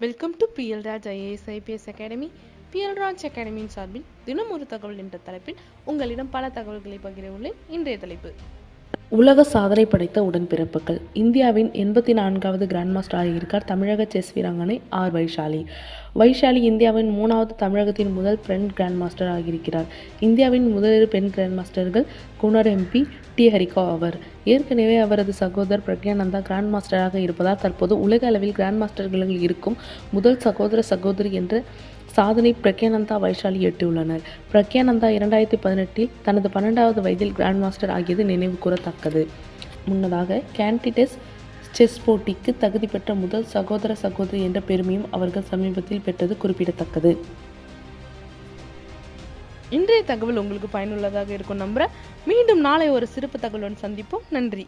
Welcome to P L Raj IAS IPS academy P L Raj அகாடமியின் சார்பில் தினம் ஒரு தகவல் என்ற தலைப்பில் உங்களிடம் பல தகவல்களை பகிர உள்ளேன். இன்றைய தலைப்பு. உலக சாதனை படைத்த உடன்பிறப்புகள். இந்தியாவின் எண்பத்தி நான்காவது கிராண்ட் மாஸ்டர் ஆகியிருக்கார் தமிழக செஸ் வீராங்கனை ஆர். வைஷாலி. வைஷாலி இந்தியாவின் மூணாவது தமிழகத்தின் முதல் பெண் கிராண்ட் மாஸ்டர் ஆகியிருக்கிறார். இந்தியாவின் முதலிரு பெண் கிராண்ட் மாஸ்டர்கள் குணர் எம்பி டி ஹரிகா அவர். ஏற்கனவே அவரது சகோதரர் பிரக்யானந்தா கிராண்ட் மாஸ்டராக இருப்பதால் தற்போது உலக அளவில் கிராண்ட் மாஸ்டர்களில் இருக்கும் முதல் சகோதர சகோதரி என்ற சாதனை பிரக்யானந்தா வைஷாலி எட்டியுள்ளனர். பிரக்யானந்தா இரண்டாயிரத்தி பதினெட்டில் தனது பன்னெண்டாவது வயதில் கிராண்ட் மாஸ்டர் ஆகியது நினைவு கூறத்தக்கது. முன்னதாக கேண்டிடஸ் செஸ் போட்டிக்கு தகுதி பெற்ற முதல் சகோதர சகோதரி என்ற பெருமையும் அவர்கள் சமீபத்தில் பெற்றது குறிப்பிடத்தக்கது. இன்றைய தகவல் உங்களுக்கு பயனுள்ளதாக இருக்கும் நம்புறேன். மீண்டும் நாளை ஒரு சிறப்பு தகவலுடன் சந்திப்போம். நன்றி.